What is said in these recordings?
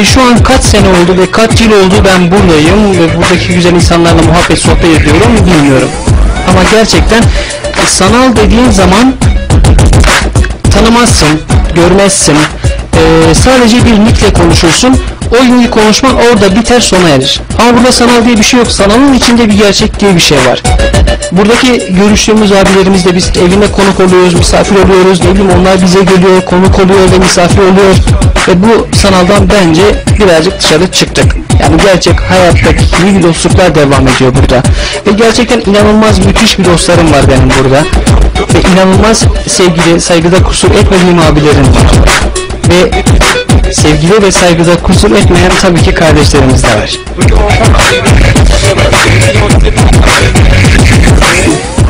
Ve şu an kaç sene oldu ve kaç yıl oldu ben buradayım ve buradaki güzel insanlarla muhabbet sohbet ediyorum bilmiyorum. Ama gerçekten sanal dediğin zaman tanımazsın, görmezsin. Ee, sadece bir nickle konuşursun. O nickle konuşman orada biter sona erir. Ama burada sanal diye bir şey yok. Sanalın içinde bir gerçek diye bir şey var. Buradaki görüştüğümüz abilerimizle biz evine konuk oluyoruz, misafir oluyoruz. Ne bileyim onlar bize geliyor, konuk oluyor ve misafir oluyor. Ve bu sanaldan bence birazcık dışarı çıktık. Yani gerçek hayattaki gibi dostluklar devam ediyor burada. Ve gerçekten inanılmaz müthiş bir dostlarım var benim burada. Ve inanılmaz sevgili, saygıda kusur etmediğim abilerim var. Ve sevgili ve saygıda kusur etmeyen tabii ki kardeşlerimiz de var.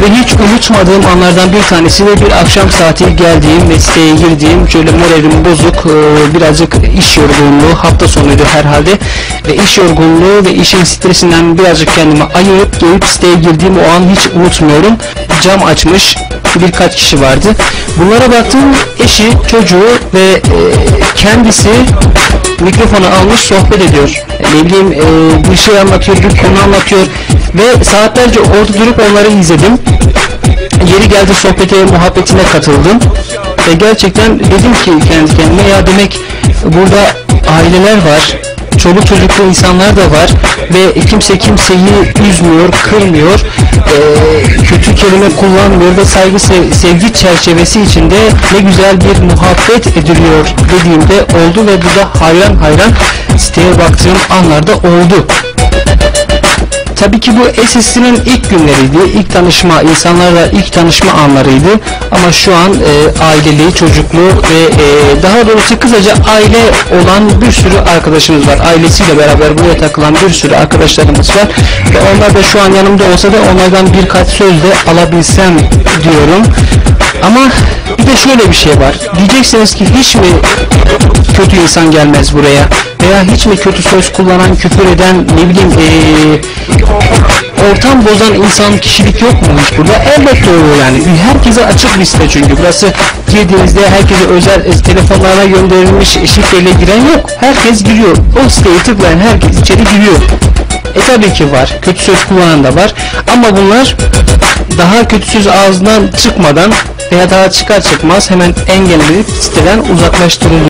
Ve hiç unutmadığım anlardan bir tanesi de bir akşam saati geldiğim ve siteye girdiğim şöyle moralim bozuk e, birazcık iş yorgunluğu hafta sonuydu herhalde ve iş yorgunluğu ve işin stresinden birazcık kendimi ayırıp gelip siteye girdiğim o an hiç unutmuyorum. Cam açmış birkaç kişi vardı. Bunlara baktım eşi, çocuğu ve e, kendisi mikrofonu almış sohbet ediyor. Ne bileyim e, bir şey anlatıyor, bir konu anlatıyor ve saatlerce orada durup onları izledim. Yeri geldi sohbete, muhabbetine katıldım. Ve gerçekten dedim ki kendi kendime ya demek burada aileler var, çoluk çocuklu insanlar da var ve kimse kimseyi üzmüyor, kırmıyor, eee, kötü kelime kullanmıyor ve saygı sev- sevgi çerçevesi içinde ne güzel bir muhabbet ediliyor dediğimde oldu ve burada hayran hayran siteye baktığım anlarda oldu. Tabii ki bu SS'nin ilk günleriydi, ilk tanışma, insanlarla ilk tanışma anlarıydı. Ama şu an e, aileli, çocuklu ve e, daha doğrusu kısaca aile olan bir sürü arkadaşımız var. Ailesiyle beraber buraya takılan bir sürü arkadaşlarımız var. Ve onlar da şu an yanımda olsa da onlardan birkaç söz de alabilsem diyorum. Ama bir de şöyle bir şey var. Diyeceksiniz ki hiç mi kötü insan gelmez buraya? Veya hiç mi kötü söz kullanan, küfür eden, ne bileyim eee, ortam bozan insan kişilik yok mu hiç burada? Elbette oluyor yani. Herkese açık bir site çünkü. Burası girdiğinizde herkese özel e, telefonlarına gönderilmiş şifreyle giren yok. Herkes giriyor. O siteye tıklayan herkes içeri giriyor. E tabii ki var. Kötü söz kullanan da var. Ama bunlar daha kötü söz ağzından çıkmadan veya daha çıkar çıkmaz hemen engellenip siteden uzaklaştırılıyor.